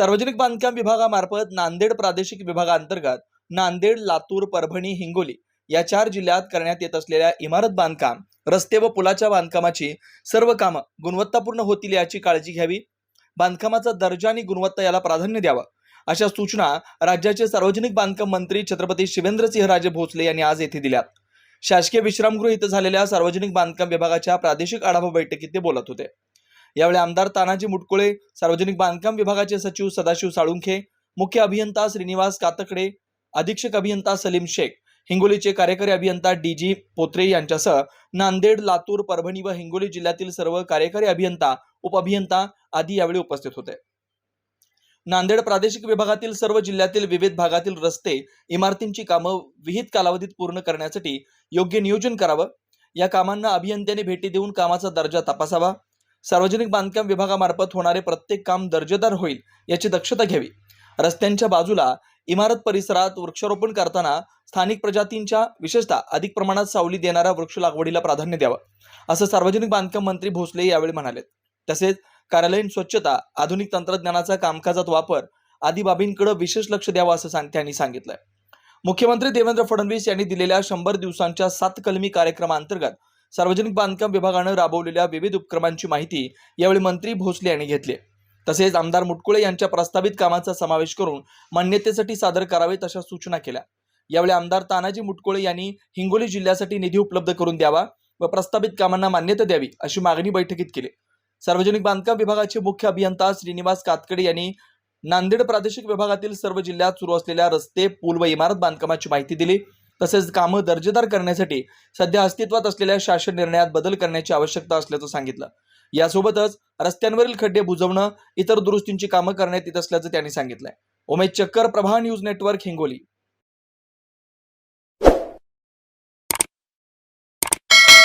सार्वजनिक बांधकाम विभागामार्फत नांदेड प्रादेशिक विभागाअंतर्गत नांदेड लातूर परभणी हिंगोली या चार जिल्ह्यात करण्यात येत असलेल्या इमारत बांधकाम रस्ते व पुलाच्या बांधकामाची सर्व कामं गुणवत्तापूर्ण होतील याची काळजी घ्यावी. बांधकामाचा दर्जा आणि गुणवत्ता याला प्राधान्य द्यावं. अशा सूचना राज्याचे सार्वजनिक बांधकाम मंत्री छत्रपती शिवेंद्रसिंहराजे भोसले यांनी आज येथे दिल्यात. शासकीय विश्रामगृह इथं झालेल्या सार्वजनिक बांधकाम विभागाच्या प्रादेशिक आढावा बैठकीत ते बोलत होते. यावेळी आमदार तानाजी मुटकुळे सार्वजनिक बांधकाम विभागाचे सचिव सदाशिव साळुंखे मुख्य अभियंता श्रीनिवास कातकडे अधीक्षक अभियंता सलीम शेख हिंगोलीचे कार्यकारी अभियंता डी जी पोत्रे यांच्यासह नांदेड लातूर परभणी व हिंगोली जिल्ह्यातील सर्व कार्यकारी अभियंता उपअभियंता आदी यावेळी उपस्थित होते. नांदेड प्रादेशिक विभागातील सर्व जिल्ह्यातील विविध भागातील रस्ते इमारतींची कामं विहित कालावधीत पूर्ण करण्यासाठी योग्य नियोजन करावं. या कामांना अभियंत्यांनी भेटी देऊन कामाचा दर्जा तपासावा. सार्वजनिक बांधकाम विभागामार्फत होणारे प्रत्येक काम दर्जेदार होईल याची दक्षता घ्यावी. रस्त्यांच्या बाजूला इमारत परिसरात वृक्षारोपण करताना स्थानिक प्रजातींच्या विशेषतः अधिक प्रमाणात सावली देणाऱ्या वृक्ष लागवडीला प्राधान्य द्यावं असं सार्वजनिक बांधकाम मंत्री भोसले यावेळी म्हणाले. तसेच कार्यालयीन स्वच्छता आधुनिक तंत्रज्ञानाचा कामकाजात वापर आदी बाबींकडे विशेष लक्ष द्यावं असं सांग त्यांनी सांगितलंय. मुख्यमंत्री देवेंद्र फडणवीस यांनी दिलेल्या शंभर दिवसांच्या सात कलमी कार्यक्रमाअंतर्गत सार्वजनिक बांधकाम विभागानं राबवलेल्या विविध उपक्रमांची माहिती यावेळी मंत्री भोसले यांनी घेतली. तसेच आमदार मुटकुळे यांच्या प्रस्तावित कामांचा समावेश करून मान्यतेसाठी सादर करावेत अशा सूचना केल्या. यावेळी आमदार तानाजी मुटकुळे यांनी हिंगोली जिल्ह्यासाठी निधी उपलब्ध करून द्यावा व प्रस्तावित कामांना मान्यता द्यावी अशी मागणी बैठकीत केली. सार्वजनिक बांधकाम विभागाचे मुख्य अभियंता श्रीनिवास कातकडे यांनी नांदेड प्रादेशिक विभागातील सर्व जिल्ह्यात सुरू असलेल्या रस्ते पूल व इमारत बांधकामाची माहिती दिली. तसेच कामं दर्जेदार करण्यासाठी सध्या अस्तित्वात असलेल्या शासन निर्णयात बदल करण्याची आवश्यकता असल्याचं सांगितलं. यासोबतच रस्त्यांवरील खड्डे बुजवणं इतर दुरुस्तींची कामं करण्यात येत असल्याचं त्यांनी सांगितलंय. उमेश चक्कर प्रभा न्यूज नेटवर्क हिंगोली.